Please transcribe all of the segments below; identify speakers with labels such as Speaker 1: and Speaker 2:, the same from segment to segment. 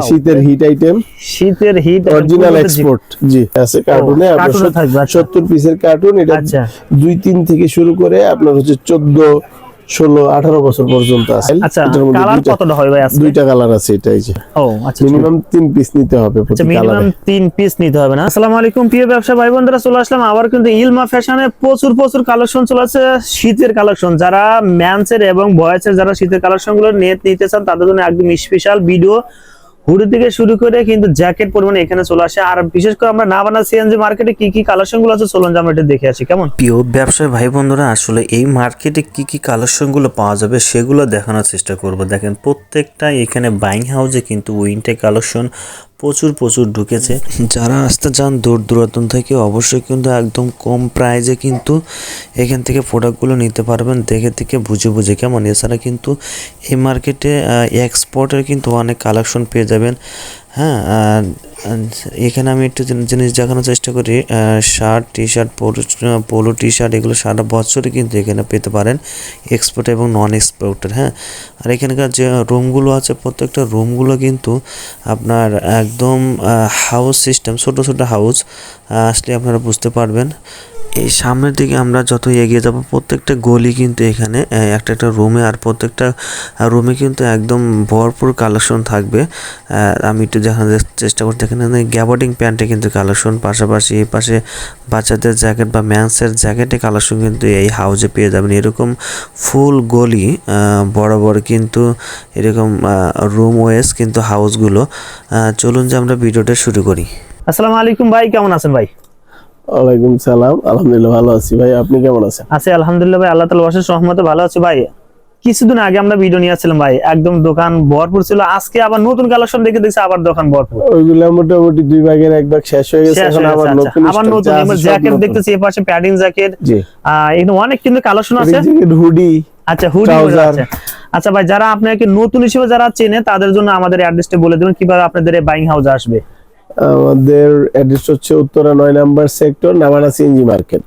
Speaker 1: এবারে শীতের hit item
Speaker 2: শীতের হিট
Speaker 1: অরিজিনাল এক্সপোর্ট জি আছে কার্টুনে আপনার
Speaker 2: থাকবে, আচ্ছা।
Speaker 1: সত্তর পিসের কার্টুন এটা
Speaker 2: আচ্ছা।
Speaker 1: দুই তিন থেকে শুরু করে আপনার হচ্ছে চোদ্দ ষোলো আঠারো বছর পর্যন্ত আছে।
Speaker 2: আচ্ছা
Speaker 1: দুইটা- কালার আছে এটা এই যে।
Speaker 2: আচ্ছা
Speaker 1: মিনিমাম তিন পিস নিতে হবে
Speaker 2: আচ্ছা মিনিমাম তিন পিস নিতে হবে না। আসসালামু আলাইকুম প্রিয় ব্যবসা ভাই বোনেরা চলে আসলাম আবার কিন্তু ইলমা ফ্যাশনে। প্রচুর প্রচুর কালেকশন চলে আছে শীতের কালেকশন যারা ম্যানসের এবং বয়েসের যারা শীতের কালেকশনগুলো নিয়ে নিতে চান তাদের জন্য একদম স্পেশাল ভিডিও হুডি থেকে শুরু করে কিন্তু জ্যাকেট পরিমাণে এখানে চলে আসে। আর বিশেষ করে আমরা না বানা সিএনজি মার্কেটে কি কি কালেকশনগুলো আছে, চলুন আমরা এটা দেখে আসি, কেমন?
Speaker 3: প্রিয় ব্যবসায়ী ভাই বন্ধুরা, আসলে এই মার্কেটে কি কি কালেকশনগুলো পাওয়া যাবে সেগুলো দেখানোর চেষ্টা করব। দেখেন প্রত্যেকটা এখানে বাইং হাউসে কিন্তু উইন্টার কালেকশন প্রচুর প্রচুর ঢুকেছে। যারা আসতে চান দূর দূরান্ত থেকে অবশ্যই কিন্তু একদম কম প্রাইজে কিন্তু এখান থেকে প্রোডাক্টগুলো নিতে পারবেন। দেখে থেকে বুঝে বুঝে কেমন। এছাড়া কিন্তু এই মার্কেটে এক্সপোর্টের কিন্তু অনেক কালেকশন পেয়ে যাবেন। হ্যাঁ এখানে আমি একটু জিনিস দেখানোর চেষ্টা করি। Shirt T shirt polo polo T shirt এগুলো সারা বছরই কিন্তু এখানে পেতে পারেন। এক্সপোর্ট এবং নন এক্সপোর্টের হ্যাঁ। আর এখানকার যে রুমগুলো আছে, প্রত্যেকটা রুমগুলো কিন্তু আপনার একদম হাউস সিস্টেম ছোট ছোট হাউস আসলে আপনারা বুঝতে পারবেন। এই সামনের দিকে আমরা যত এগিয়ে যাব, প্রত্যেকটা গলি কিন্তু এখানে একটা একটা রুমে আর প্রত্যেকটা রুমে কিন্তু একদম ভরপুর কালেকশন থাকবে। আমি একটু দেখানোর চেষ্টা করছি, এখানে গ্যাবার্ডিং প্যান্টে কিন্তু কালেকশন পাশাপাশি এই পাশে বাচ্চাদের জ্যাকেট বা ম্যান্সের জ্যাকেটে কালেকশন কিন্তু এই হাউজে পেয়ে যাবেন। এরকম ফুল গলি বড় বড় কিন্তু এরকম রুম ওয়েস কিন্তু হাউসগুলো চলুন যে আমরা ভিডিওটা শুরু করি।
Speaker 2: আসসালামু আলাইকুম ভাই, কেমন আছেন ভাই?
Speaker 1: ওয়ালাইকুম সালাম। আলহামদুলিল্লাহ ভালো আছি। ভাই আপনি কেমন আছেন?
Speaker 2: আছি আলহামদুলিল্লাহ ভাই আল্লাহ তালা বসে সহমতে ভালো আছে ভাই। কিছুদিন আগে আমরা ভিডিও নিয়ে আসছিলাম ভাই একদম দোকান ভরপুর ছিল। আজকে আবার নতুন কালেকশন দেখে দেখছি আবার দোকান ভরপুর।
Speaker 1: ওইগুলা মোটামুটি দুই ভাগের এক ভাগ শেষ হয়ে গেছে। এখন আবার
Speaker 2: আচ্ছা।
Speaker 1: নতুন
Speaker 2: আবার নতুন
Speaker 1: সব
Speaker 2: জ্যাকেট। দেখতেছি এই পাশে প্যাডিং জ্যাকেট
Speaker 1: জি।
Speaker 2: এখানে অনেক কিন্তু কালেকশন আছে।
Speaker 1: হুডি
Speaker 2: আচ্ছা হুডি। আছে। আচ্ছা ভাই যারা আপনাকে নতুন হিসেবে যারা চেনে তাদের জন্য আমাদের অ্যাড্রেসটা বলে দেবেন। কীভাবে আপনাদের বাইং হাউস আসবে।
Speaker 1: আমাদের অ্যাড্রেস হচ্ছে উত্তরা নয় নাম্বার সেক্টর নামানা সিএনজি মার্কেট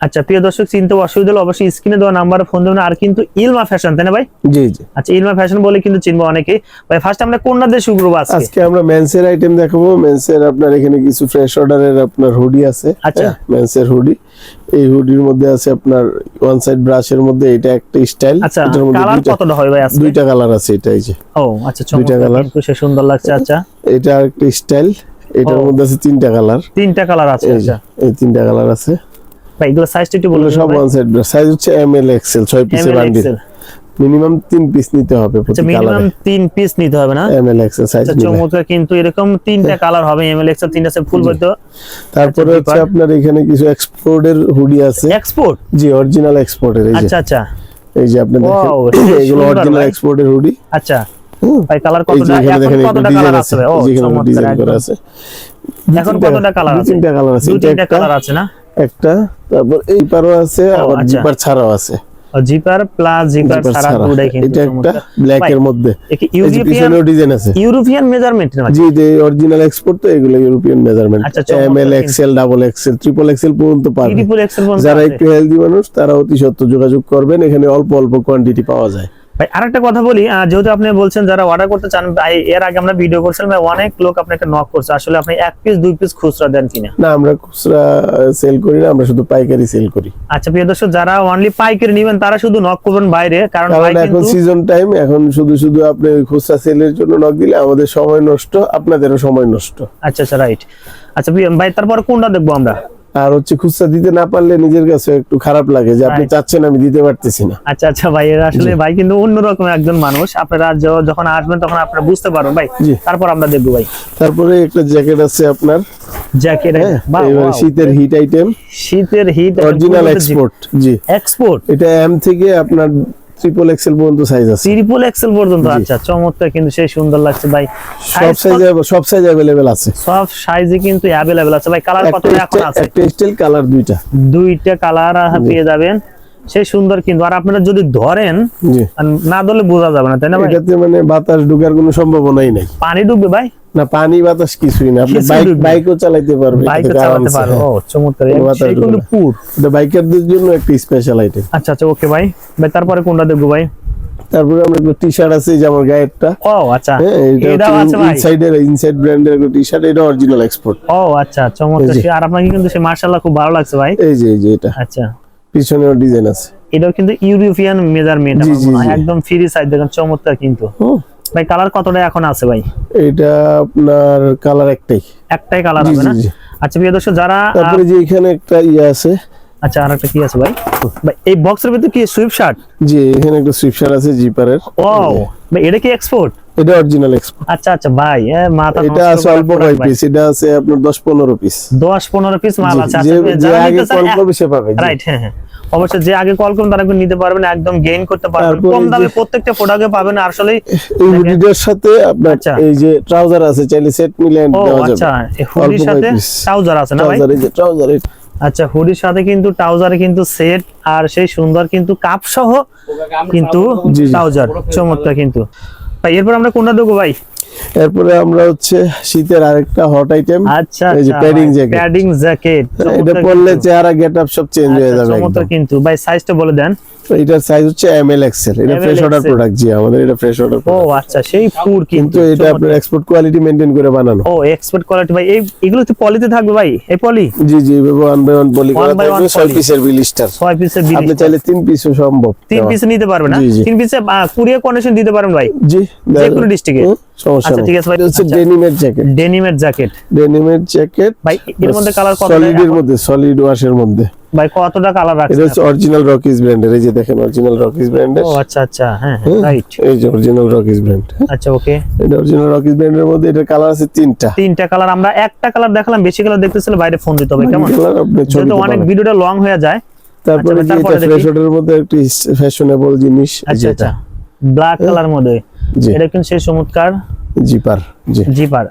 Speaker 2: আচ্ছা প্রিয় দর্শক চিনতে অসুবিধা হলে অবশ্যই স্ক্রিনে দেওয়া নাম্বারে ফোন দেবেন। আর কিন্তু ইলমা ফ্যাশন তাই না ভাই?
Speaker 1: জি জি।
Speaker 2: আচ্ছা ইলমা ফ্যাশন বলে কিন্তু চিনবো অনেকে। ভাই ফার্স্ট আমরা কোনটা দিয়ে শুরু করব আজকে
Speaker 1: আমরা মেন্সের আইটেম দেখাবো। মেন্সের আপনার এখানে কিছু ফ্রেশ অর্ডারের আপনার হুডি আছে
Speaker 2: আচ্ছা।
Speaker 1: মেন্সের হুডি এই হুডির মধ্যে আছে আপনার ওয়ান সাইড ব্রাশের মধ্যে এটা একটা স্টাইল
Speaker 2: আচ্ছা
Speaker 1: এটার মধ্যে
Speaker 2: কালার কতটা হবে ভাই আজকে?
Speaker 1: দুইটা কালার আছে এটা এই যে।
Speaker 2: ও আচ্ছা
Speaker 1: দুইটা।
Speaker 2: কিন্তু সে সুন্দর লাগছে আচ্ছা।
Speaker 1: এটা একটা স্টাইল এটার মধ্যে আছে তিনটা কালার।
Speaker 2: তিনটা কালার আছে
Speaker 1: এই
Speaker 2: আচ্ছা।
Speaker 1: এই তিনটা কালার আছে।
Speaker 2: ভাই এগুলো সাইজটা একটু বলে
Speaker 1: সব ওয়ান সাইড সাইজ হচ্ছে এম এল এক্সেল ছয় পিসের বান্ডিল। মিনিমাম তিন পিস নিতে হবে
Speaker 2: আচ্ছা
Speaker 1: প্রতি
Speaker 2: মিনিমাম
Speaker 1: কালারে
Speaker 2: তিন পিস নিতে হবে না?
Speaker 1: এম এল এক্সেল সাইজ
Speaker 2: আচ্ছা চমৎকার কিন্তু এরকম তিনটা কালার হবে এমএল এক্সেল তিনটা আছে ফুল বইতো
Speaker 1: তারপরে
Speaker 2: আচ্ছা,
Speaker 1: হচ্ছে আপনার এখানে কিছু এক্সপোর্টের হুডি আছে।
Speaker 2: এক্সপোর্ট
Speaker 1: জি অরিজিনাল এক্সপোর্টের এই যে।
Speaker 2: আচ্ছা আচ্ছা।
Speaker 1: এই যে আপনি দেখেন এগুলো অরিজিনাল। এক্সপোর্টের হুডি
Speaker 2: আচ্ছা। ভাই কালার কতটা
Speaker 1: এখন
Speaker 2: কতটা কালার
Speaker 1: আছে
Speaker 2: ও চমৎকার।
Speaker 1: আছে।
Speaker 2: এখন কতটা কালার আছে?
Speaker 1: তিনটা কালার আছে
Speaker 2: তিনটা কালার আছে না?
Speaker 1: একটা তারপর এই পারও আছে আবার
Speaker 2: আচ্ছা।
Speaker 1: জিপার ছাড়াও আছে।
Speaker 2: জিপার প্লাস জিপার ছাড়া দুটাই কিন্তু
Speaker 1: এটা একটা ব্ল্যাক এর মধ্যে।
Speaker 2: ইউরোপিয়ান
Speaker 1: ডিজাইন আছে।
Speaker 2: ইউরোপিয়ান মেজারমেন্ট না
Speaker 1: জি যে অরিজিনাল এক্সপোর্ট তো এগুলো ইউরোপিয়ান মেজারমেন্ট
Speaker 2: আচ্ছা,
Speaker 1: M L. XL double XL triple XL পর্যন্ত পাবেন
Speaker 2: ট্রিপল এক্সেল
Speaker 1: যারা একটু হেলদি মানুষ তারা অতি সত্য যোগাযোগ করবেন। এখানে অল্প অল্প কোয়ান্টিটি পাওয়া যায়।
Speaker 2: ভাই আরেকটা কথা বলি যেহেতু আপনি বলছেন যারা অর্ডার করতে চান ভাই, এর আগে আমরা ভিডিও করছিলাম ভাই, অনেক লোক আপনাকে নক করছে। আসলে আপনি এক পিস দুই পিস খুচরা দেন কিনা?
Speaker 1: না আমরা খুচরা সেল করি না আমরা শুধু পাইকারি সেল করি।
Speaker 2: আচ্ছা প্রিয় দর্শক যারা অনলি পাইকারি নেবেন তারা শুধু নক করবেন বাইরে কারণ
Speaker 1: এখন সিজন টাইম এখন শুধু শুধু আপনি খুচরা সেলের জন্য নক দিলে আমাদের সময় নষ্ট আপনাদেরও সময় নষ্ট।
Speaker 2: আচ্ছা আচ্ছা রাইট আচ্ছা ভাই তারপর কোনটা দেখব আমরা?
Speaker 1: আর হচ্ছে খুচরা দিতে না পারলে নিজের কাছে একটু খারাপ লাগে যে আপনি চাচ্ছেন আমি দিতে পারতেছি না।
Speaker 2: আচ্ছা আচ্ছা ভাই এরা আসলে ভাই কিন্তু অন্যরকম একজন মানুষ। আপনারা যখন আসবেন তখন আপনারা বুঝতে পারবেন ভাই। তারপর আমরা দেখব ভাই।
Speaker 1: তারপরে একটা জ্যাকেট আছে আপনার।
Speaker 2: জ্যাকেট
Speaker 1: হ্যাঁ শীতের হিট আইটেম
Speaker 2: শীতের হিট
Speaker 1: অরিজিনাল এক্সপোর্ট জি।
Speaker 2: এক্সপোর্ট
Speaker 1: এটা এম থেকে আপনার ট্রিপল এক্সেল পর্যন্ত সাইজ আছে।
Speaker 2: ট্রিপল এক্সেল পর্যন্ত। আচ্ছা চমৎকার কিন্তু সেই সুন্দর লাগছে ভাই।
Speaker 1: সব সাইজ সব সাইজ अवेलेबल আছে।
Speaker 2: সব সাইজে কিন্তু अवेलेबल আছে। ভাই কালার কত এখন আছে?
Speaker 1: পেস্টেল কালার দুইটা।
Speaker 2: দুইটা কালার পেয়ে যাবেন। সেই সুন্দর কিন্তু। আর আপনারা যদি ধরেন না ধরলে বোঝা যাবে না তাই না
Speaker 1: এটাতে মানে বাতাস ঢোকার কোনো সম্ভাবনাই নাই।
Speaker 2: পানি ডুববে ভাই?
Speaker 1: না পানি বাতাস কিছুই না। আপনি বাইক বাইকও চালাইতে পারবে
Speaker 2: বাইক চালাতে
Speaker 1: আরামসে,
Speaker 2: পারো ও। চমৎকার। সেই কিন্তু পুর।
Speaker 1: এটা বাইকারদের জন্য একটা স্পেশাল আইটেম
Speaker 2: আচ্ছা আচ্ছা ওকে ভাই। ভাই তারপরে কোনটা দেখব ভাই?
Speaker 1: তারপরে আমরা একটা টি শার্ট আছে যে আমার গায়েরটা।
Speaker 2: ও আচ্ছা।
Speaker 1: হ্যাঁ এটা
Speaker 2: আছে ভাই।
Speaker 1: ইনসাইডের ইনসাইড ব্র্যান্ডের একটা টি শার্ট এটা অরিজিনাল এক্সপোর্ট
Speaker 2: ও আচ্ছা চমৎকার। আর আপনাকে কিন্তু সে মার্শাল্লাহ খুব ভালো লাগছে ভাই।
Speaker 1: এই যে এই যে এটা।
Speaker 2: আচ্ছা।
Speaker 1: পিছনেও ডিজাইন আছে।
Speaker 2: এটাও কিন্তু ইউরোপিয়ান মেজারমেন্ট
Speaker 1: জি, জি, জি।
Speaker 2: একদম ফ্রি সাইজ দেখেন চমৎকার কিন্তু। ভাই কালার কতটা এখন আছে ভাই?
Speaker 1: এটা আপনার কালার একটাই।
Speaker 2: একটাই কালার হবে না? আচ্ছা প্রিয় দর্শক যারা
Speaker 1: তারপরে যে এখানে একটা ইয়ে আছে।
Speaker 2: আচ্ছা আর একটা কি আছে ভাই? ভাই এই বক্সের ভিতরে কি সুইপ শার্ট
Speaker 1: যে এখানে একটা সুইফট শার্ট আছে জিপারের
Speaker 2: ও ভাই এটা কি এক্সপোর্ট
Speaker 1: এটা অরিজিনাল এক্সপোর্ট
Speaker 2: আচ্ছা আচ্ছা ভাই মাথা
Speaker 1: এটা আছে অল্প কয় পিস এটা আছে আপনার দশ পনেরো পিস
Speaker 2: দশ পনেরো পিস মাল আছে। আচ্ছা
Speaker 1: যে আগে কল করবে সে পাবে
Speaker 2: রাইট হ্যাঁ হ্যাঁ। অবশ্যই যে আগে কল করুন তারা কিন্তু নিতে পারবেন একদম গেইন করতে পারবেন কম দামে প্রত্যেকটা প্রোডাক্টে পাবেন আসলে
Speaker 1: এই হুডিটার সাথে আপনার
Speaker 2: আচ্ছা।
Speaker 1: এই যে ট্রাউজার আছে চাইলে সেট মিলে
Speaker 2: ও
Speaker 1: দেওয়া
Speaker 2: আচ্ছা
Speaker 1: যাবে
Speaker 2: এই হুডির সাথে ট্রাউজার আছে না ভাই?
Speaker 1: ট্রাউজার এই যে ট্রাউজার
Speaker 2: আচ্ছা হুডির সাথে কিন্তু ট্রাউজারে কিন্তু সেট আর সেই সুন্দর কিন্তু কাপ সহ কিন্তু। ট্রাউজার চমৎকার কিন্তু। ভাই এরপর আমরা কোনটা দেবো ভাই?
Speaker 1: এরপরে আমরা হচ্ছে শীতের আরেকটা হট আইটেম
Speaker 2: আচ্ছা
Speaker 1: এই যে প্যাডিং জ্যাকেট
Speaker 2: প্যাডিং জ্যাকেট
Speaker 1: এটা পরলে চেহারা গেটআপ সব চেঞ্জ হয়ে যাবে
Speaker 2: আচ্ছা, কিন্তু। ভাই সাইজটা বলে দেন।
Speaker 1: এটার সাইজ হচ্ছে এম এল এক্সেল এটা ফ্রেশ অর্ডার প্রোডাক্ট জি আমাদের এটা ফ্রেশ অর্ডার
Speaker 2: ও আচ্ছা সেই পুর
Speaker 1: কিন্তু এটা আপনার এক্সপোর্ট কোয়ালিটি মেনটেন করে বানানো।
Speaker 2: ও এক্সপোর্ট কোয়ালিটি ভাই এই এগুলো তো পলিতে থাকবে ভাই এই পলি?
Speaker 1: জি জি ওয়ান বাই ওয়ান পলি করা থাকবে ছয়
Speaker 2: poly।
Speaker 1: পিসের বিলিস্টার
Speaker 2: ছয় পিসের বিল
Speaker 1: আপনি চাইলে তিন পিসও সম্ভব
Speaker 2: তিন
Speaker 1: দেওয়া।
Speaker 2: পিস নিতে পারবেন না?
Speaker 1: জি, জি।
Speaker 2: তিন পিসে কুরিয়ার কন্ডিশন দিতে পারবেন ভাই।
Speaker 1: জি
Speaker 2: যে কোনো
Speaker 1: সমস্যা
Speaker 2: আচ্ছা, ঠিক আছে ভাই,
Speaker 1: হচ্ছে
Speaker 2: আচ্ছা।
Speaker 1: ডেনিমের জ্যাকেট।
Speaker 2: ডেনিমের জ্যাকেট।
Speaker 1: ডেনিমের জ্যাকেট
Speaker 2: ভাই এর মধ্যে কালার কত
Speaker 1: সলিডের মধ্যে সলিড ওয়াশের মধ্যে।
Speaker 2: ভাই কতটা কালার
Speaker 1: এটা হচ্ছে অরিজিনাল রকিস ব্র্যান্ডের এই যে দেখেন অরিজিনাল রকিস ব্র্যান্ডের
Speaker 2: ও আচ্ছা আচ্ছা হ্যাঁ রাইট
Speaker 1: এই যে অরিজিনাল রকিস ব্র্যান্ড
Speaker 2: আচ্ছা ওকে
Speaker 1: এটা অরিজিনাল রকিস ব্র্যান্ডের মধ্যে এটা কালার আছে তিনটা।
Speaker 2: তিনটা কালার আমরা একটা কালার দেখালাম বেশি কালার দেখতেছিলে বাইরে ফোন দিতে হবে কেমন? যেহেতু অনেক ভিডিওটা লং হয়ে যায়
Speaker 1: তারপরে
Speaker 2: তারপরে
Speaker 1: এটা
Speaker 2: দেখি।
Speaker 1: ফ্রেশ অর্ডারের মধ্যে একটি ফ্যাশনেবল জিনিস এই
Speaker 2: আচ্ছা আচ্ছা। ব্ল্যাক কালার মধ্যে। এটা কিন্তু সেই চমৎকার
Speaker 1: জিপার
Speaker 2: জিপার।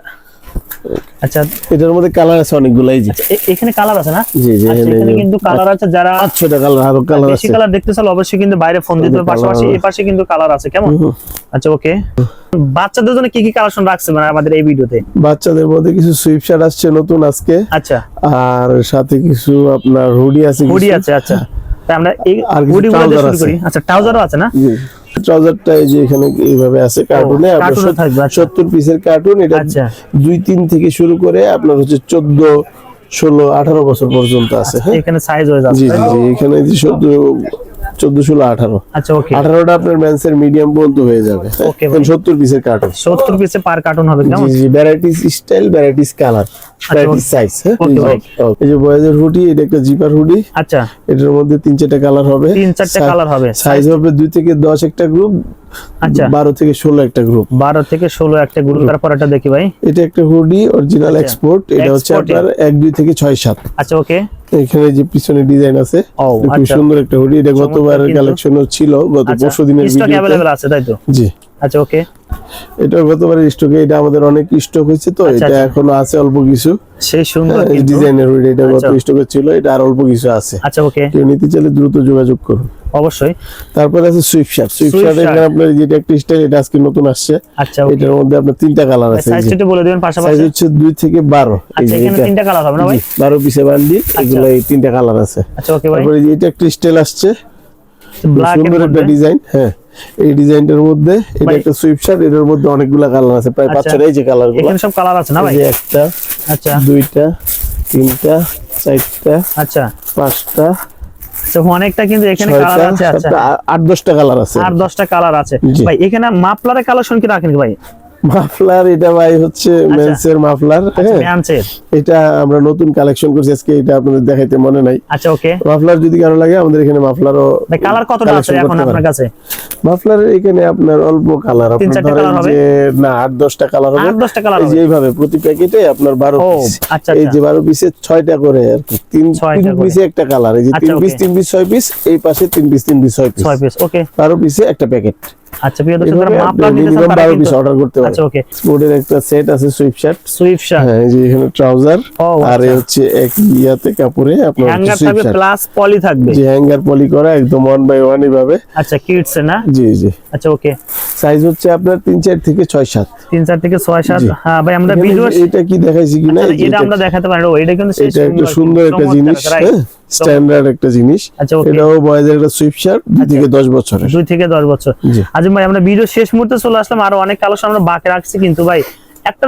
Speaker 2: আচ্ছা
Speaker 1: এটার মধ্যে কালার আছে এই
Speaker 2: এখানে কালার আছে না?
Speaker 1: জি জি
Speaker 2: আচ্ছা,
Speaker 1: এখানে
Speaker 2: কিন্তু কালার আছে যারা
Speaker 1: পাঁচশোটা কালার আরও কালার
Speaker 2: বেশি কালার দেখতে চাইলে অবশ্যই কিন্তু বাইরে ফোন দিতে হবে। পাশাপাশি এই পাশে কিন্তু কালার আছে কেমন? আচ্ছা ওকে। বাচ্চাদের জন্য কি কি কালেকশন রাখছে মানে আমাদের এই ভিডিওতে?
Speaker 1: বাচ্চাদের মধ্যে কিছু সুইপ শার্ট আসছে নতুন আজকে।
Speaker 2: আচ্ছা।
Speaker 1: আর সাথে কিছু আপনার হুডি আছে
Speaker 2: হুডি আছে আচ্ছা। আমরা এই শুরু করি। আচ্ছা ট্রাউজারও আছে না?
Speaker 1: ট্রাউজারটা এই যে এখানে এইভাবে আছে কার্টুনে আপনার
Speaker 2: আচ্ছা।
Speaker 1: সত্তর পিসের কার্টুন এটা
Speaker 2: আচ্ছা।
Speaker 1: দুই তিন থেকে শুরু করে আপনার হচ্ছে চোদ্দ ষোলো আঠারো বছর পর্যন্ত আছে হ্যাঁ
Speaker 2: এখানে সাইজ হয়ে যাচ্ছে
Speaker 1: জি জি জি এখানে যে
Speaker 2: আচ্ছা ওকে
Speaker 1: আপনার মিডিয়াম পর্যন্ত হয়ে যাবে। পিসের কার্টুন
Speaker 2: পিসে পার কার্টুন হবে কেমন?
Speaker 1: জি জি varieties style varieties colour varieties size এই যে- বয়েজের হুডি এটা একটা জিপার হুডি
Speaker 2: আচ্ছা।
Speaker 1: এটার মধ্যে তিন চারটা কালার হবে।
Speaker 2: তিন চারটে colour হবে।
Speaker 1: সাইজ হবে দুই থেকে দশ একটা গ্রুপ
Speaker 2: আচ্ছা।
Speaker 1: বারো থেকে ষোলো একটা গ্রুপ
Speaker 2: বারো থেকে ষোলো একটা গ্রুপ তারপর এটা দেখি ভাই।
Speaker 1: এটা একটা হুডি অরিজিনাল এক্সপোর্ট এটা হচ্ছে। আপনার এক দুই থেকে ছয় সাত।
Speaker 2: আচ্ছা ওকে
Speaker 1: এখানে যে পিছনে ডিজাইন আছে খুব
Speaker 2: আচ্ছা।
Speaker 1: সুন্দর একটা হুডি এটা গতবারের
Speaker 2: কিন্তু।
Speaker 1: কালেকশনও ছিল গত পরশু দিনের ভিডিওতে
Speaker 2: আছে তাই তো?
Speaker 1: জি।
Speaker 2: আচ্ছা ওকে
Speaker 1: এটা গতবারের স্টকে এটা আমাদের অনেক স্টক হয়েছে তো
Speaker 2: আচ্ছা,
Speaker 1: এটা
Speaker 2: আচ্ছা।
Speaker 1: এখনও আছে অল্প কিছু।
Speaker 2: সেই সুন্দর
Speaker 1: হ্যাঁ, ডিজাইনের হুডি এটা গত
Speaker 2: আচ্ছা।
Speaker 1: স্টকে ছিল এটা আর অল্প কিছু আছে।
Speaker 2: আচ্ছা ওকে
Speaker 1: কেউ নিতে চাইলে দ্রুত যোগাযোগ করুন।
Speaker 2: অবশ্যই।
Speaker 1: তারপরে আছে সুইফট শার্ট সুইফট শার্ট। এখানে আপনার যেটা একটা স্টাইল এটা আজকে নতুন আসছে।
Speaker 2: আচ্ছা
Speaker 1: এটার মধ্যে আপনার তিনটা কালার আছে
Speaker 2: সাইজটা বলে দিবেন
Speaker 1: সাইজ হচ্ছে দুই থেকে বারো। এই
Speaker 2: আচ্ছা
Speaker 1: যে
Speaker 2: এখানে তিনটা কালার হবে না ভাই?
Speaker 1: জি, বারো পিসে বান্ডিল এগুলো এই তিনটা কালার আছে।
Speaker 2: আচ্ছা ওকে ভাই।
Speaker 1: তারপরে যে এটা একটা স্টাইল আসছে।
Speaker 2: ব্ল্যাক
Speaker 1: সুন্দর একটা ডিজাইন হ্যাঁ। এই ডিজাইনটার মধ্যে এটা একটা সুইপ শার্ট এটার মধ্যে অনেকগুলা কালার আছে। প্রায় পাঁচ
Speaker 2: আচ্ছা।
Speaker 1: ছটা এই যে কালারগুলো।
Speaker 2: এখানে সব কালার আছে না ভাই?
Speaker 1: এই একটা
Speaker 2: আচ্ছা।
Speaker 1: দুইটা তিনটা চারটা
Speaker 2: আচ্ছা।
Speaker 1: পাঁচটা
Speaker 2: অনেকটা কিন্তু এখানে কালার আছে আচ্ছা।
Speaker 1: সাতটা আ- আট দশটা কালার আছে।
Speaker 2: আট দশটা কালার আছে। ভাই এখানে মাপলারের কালেকশন কি রাখেন কি ভাই?
Speaker 1: মাফলার এটা ভাই হচ্ছে মেন্সের মাফলার হ্যাঁ। এটা আমরা নতুন কালেকশন করছি আজকে এটা আপনাদের দেখাইতে মনে নাই।
Speaker 2: আচ্ছা ওকে।
Speaker 1: মাফলার যদি কারও লাগে আমাদের এখানে মাফলারও
Speaker 2: কালার কতটা আছে এখন আপনার কাছে?
Speaker 1: মাফলারের এখানে আপনার অল্প কালার
Speaker 2: তিন
Speaker 1: আপনার ধরেন যে না আট দশটা কালার হবে।
Speaker 2: আট দশটা কালার
Speaker 1: এই যে
Speaker 2: হবে।
Speaker 1: এইভাবে প্রতি প্যাকেটে আপনার বারো
Speaker 2: ও,
Speaker 1: পিস
Speaker 2: আচ্ছা,
Speaker 1: এই
Speaker 2: আচ্ছা।
Speaker 1: যে বারো পিসে ছয়টা করে আর কি তিন তিন পিসে একটা কালার এই যে
Speaker 2: আচ্ছা,
Speaker 1: তিন পিস। তিন পিস ছয় পিস এই পাশে তিন পিস তিন পিস ছয় পিস
Speaker 2: ছয় পিস ওকে।
Speaker 1: বারো পিসে একটা প্যাকেট
Speaker 2: আচ্ছা প্রিয় দর্শক যারা
Speaker 1: আপনি
Speaker 2: নিতে চান তারা কিন্তু
Speaker 1: অর্ডার করতে
Speaker 2: আচ্ছা ওকে
Speaker 1: স্পোর্টের একটা সেট আছে সুইফট শার্ট
Speaker 2: সুইফট শার্ট
Speaker 1: হ্যাঁ এই যে এখানে ট্রাউজার আর এই
Speaker 2: আচ্ছা।
Speaker 1: হচ্ছে এক ইয়াতে কাপড়ে আপনার
Speaker 2: হ্যাঙ্গার থাকবে প্লাস পলি থাকবে।
Speaker 1: যে হ্যাঙ্গার পলি করা একদম ওয়ান বাই ওয়ান এইভাবে
Speaker 2: আচ্ছা কিডস না?
Speaker 1: জি জি।
Speaker 2: আচ্ছা ওকে
Speaker 1: সাইজ হচ্ছে আপনার তিন চার থেকে ছয় সাত।
Speaker 2: তিন চার থেকে ছয় সাত?
Speaker 1: জি।
Speaker 2: হ্যাঁ ভাই আমরা ভিডিও
Speaker 1: এটা কি দেখাইছি কিনা? যে
Speaker 2: এটা আমরা দেখাতে পারি। ও এটা কিন্তু
Speaker 1: সুন্দর একটা জিনিস হ্যাঁ। স্ট্যান্ডার্ড একটা জিনিস।
Speaker 2: আচ্ছা
Speaker 1: এটাও বয়েজের একটা সুইফট শার্ট দুই থেকে দশ বছর
Speaker 2: দুই থেকে দশ বছর।
Speaker 1: জি।
Speaker 2: ভাই আমরা ভিডিও শেষ মুহূর্তে চলে আসলাম। আরও অনেক আলোচনা আমরা বাকি রাখছি কিন্তু ভাই। একটা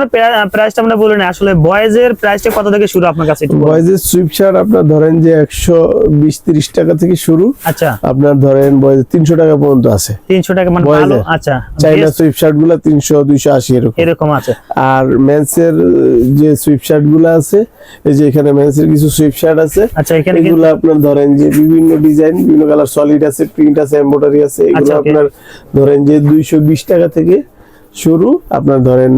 Speaker 2: প্রাইসটা আমরা বলি না। আসলে বয়েজের প্রাইসটা কত থেকে শুরু আপনার কাছে
Speaker 1: বয়েজের সুইফট শার্ট আপনার ধরেন যে একশো বিশ তিরিশ টাকা থেকে শুরু
Speaker 2: আচ্ছা।
Speaker 1: আপনার ধরেন বয়েজের তিনশো টাকা পর্যন্ত আছে।
Speaker 2: তিনশো টাকা মানে ভালো? আচ্ছা।
Speaker 1: চাইনা
Speaker 2: বেশ।
Speaker 1: সুইফট শার্টগুলা তিনশো দুইশো আশি এরকম।
Speaker 2: এরকম আছে।
Speaker 1: আর মেন্সের যে সুইফট শার্টগুলো আছে এই যে এখানে মেন্সের কিছু সুইফট শার্ট আছে
Speaker 2: আচ্ছা এখানে
Speaker 1: এগুলো আপনার ধরেন যে বিভিন্ন ডিজাইন বিভিন্ন কালার সলিড আছে প্রিন্ট আছে এমব্রয়ডারি আছে এগুলো
Speaker 2: আচ্ছা,
Speaker 1: আপনার ধরেন যে দুইশো বিশ টাকা থেকে শুরু আপনার ধরেন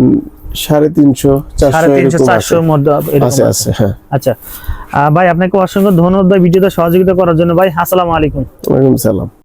Speaker 1: সাড়ে তিনশো
Speaker 2: সাড়ে তিনশো চারশোর
Speaker 1: আছে।
Speaker 2: মধ্যে
Speaker 1: আছে
Speaker 2: আছে।
Speaker 1: হ্যাঁ।
Speaker 2: আচ্ছা। ভাই আপনাকে অসংখ্য ধন্যবাদ ভিডিওটা ভিডিওতে সহযোগিতা করার জন্য। ভাই আসসালামু আলাইকুম।
Speaker 1: ওয়ালাইকুম সালাম।